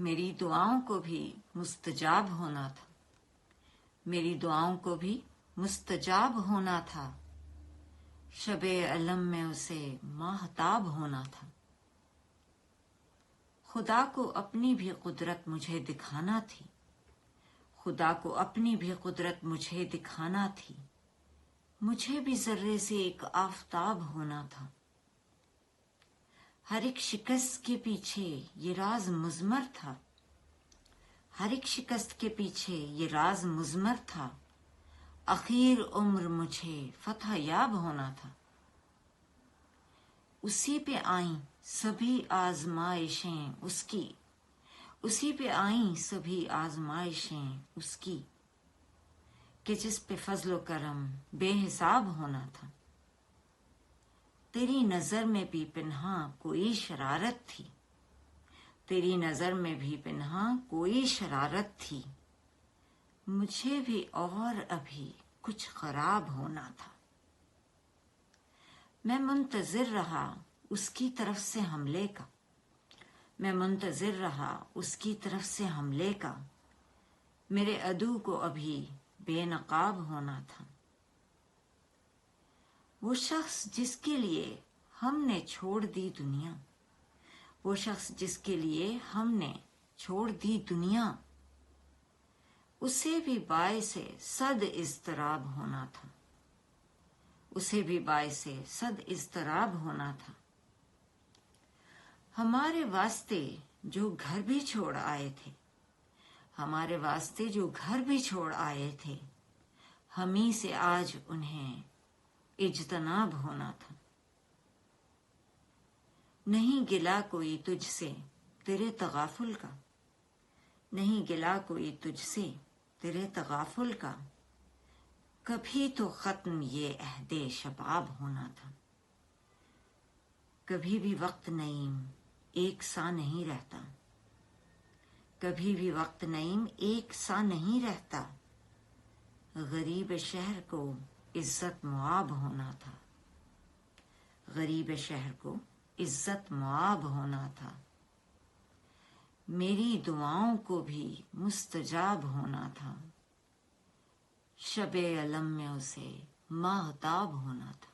मेरी दुआओं को भी मुस्तजाब होना था। मेरी दुआओं को भी मुस्तजाब होना था। शब अलम में उसे माहताब होना था। खुदा को अपनी भी कुदरत मुझे दिखाना थी। खुदा को अपनी भी कुदरत मुझे दिखाना थी। मुझे भी जर्रे से एक आफताब होना था। हर एक शिकस्त के पीछे ये राज मुजमर था। हर एक शिकस्त के पीछे ये राज मुजमर था। आखिर उम्र मुझे फतह याब होना था। उसी पे आई सभी आजमाइशें उसकी। उसी पे आई सभी आजमाइशें उसकी। कि जिस पे फजलो करम बेहिसाब होना था। तेरी नज़र में भी पिन्हा कोई शरारत थी। तेरी नज़र में भी पिन्हा कोई शरारत थी। मुझे भी और अभी कुछ खराब होना था। मैं मुंतजिर रहा उसकी तरफ़ से हमले का। मैं मुंतजिर रहा उसकी तरफ़ से हमले का। मेरे अदू को अभी बेनकाब होना था। वो शख्स जिसके लिए हमने छोड़ दी दुनिया। वो शख्स जिसके लिए हमने छोड़ दी दुनिया। उसे भी बाय से सद इस्तराब होना था। उसे भी बाय से सद इस्तराब होना था। हमारे वास्ते जो घर भी छोड़ आए थे, हमारे वास्ते जो घर भी छोड़ आए थे, हम ही से आज उन्हें इजतनाब होना था। नहीं गिला कोई तुझसे तेरे तगाफुल का। नहीं गिला कोई तुझसे तेरे तगाफुल का। कभी तो खत्म ये अहदे शबाब होना था। कभी भी वक्त नईम एक सा नहीं रहता। कभी भी वक्त नईम एक सा नहीं रहता। गरीब शहर को इज़्ज़त मुआब होना था। गरीब शहर को इज़्ज़त मुआब होना था। मेरी दुआओं को भी मुस्तजाब होना था। शब अलम में उसे माहताब होना था।